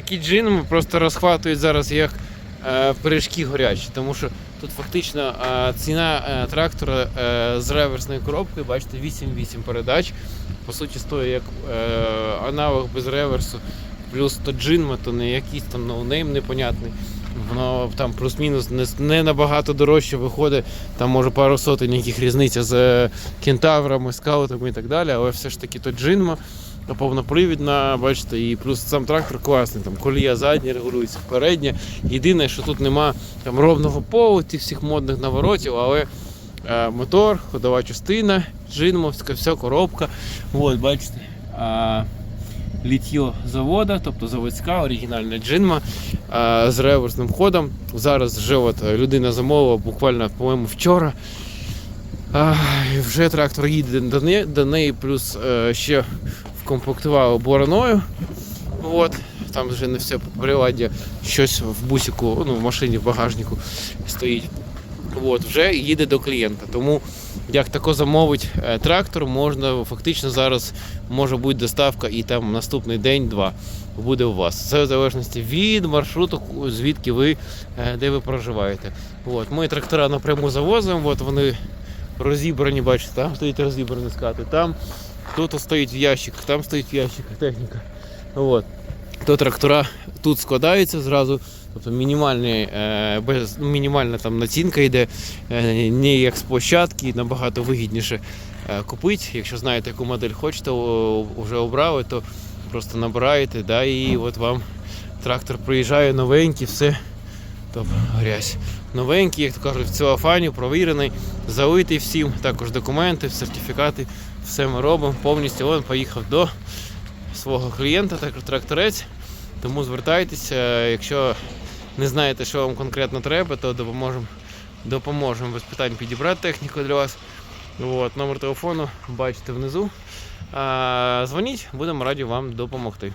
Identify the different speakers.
Speaker 1: такі джинми просто розхватують зараз як е, пиріжки горячі, тому що тут фактично е, ціна е, трактора з реверсною коробкою, бачите, 8-8 передач. По суті, стоїть як аналог без реверсу, плюс то джинма, то не якийсь там ноунейм непонятний. Воно там плюс-мінус не, не набагато дорожче виходить, там може пару сотень яких різниця з кентаврами, скаутами і так далі, але все ж таки то джинма повнопривідна, бачите, і плюс сам трактор класний, там колія задня регулюється, передня. Єдине, що тут нема там ровного полу, тих всіх модних наворотів, але е, мотор, ходова частина, джинмовська, вся коробка. От, бачите. А, літьо завода, тобто заводська оригінальна джинма з реверсним ходом. Зараз вже от е, людина замовила буквально, по-моєму, вчора. А, вже трактор їде до неї, до неї плюс е, ще вкомплектували бороною. От. Там вже не все по приладі, щось в бусику, ну, в машині в багажнику стоїть. От, вже їде до клієнта. Тому як тако замовить е, трактор, можна фактично зараз може бути доставка і там наступний день-два буде у вас. Це в залежності від маршруту, звідки ви е, де ви проживаєте. От, ми трактора напряму завозимо, от вони розібрані, бачите, там стоїть розібрані скати, там тут стоїть в ящиках, там стоїть в ящиках техніка. От. То трактора тут складаються зразу, тобто мінімальні, е, без, ну, мінімальна там націнка йде, не як з площадки, набагато вигідніше е, купити. Якщо знаєте, яку модель хочете, вже обрали, то просто набираєте, да, і от вам трактор приїжджає новенький, все. Тобто грязь. Новенький, як то кажуть, в целофані, провірений, залитий всім, також документи, сертифікати, все ми робимо повністю. Він поїхав до свого клієнта, також тракторець. Тому звертайтеся, якщо не знаєте, що вам конкретно треба, то допоможемо допоможемо без питань підібрати техніку для вас. От, номер телефону бачите внизу. А, дзвоніть, будемо раді вам допомогти.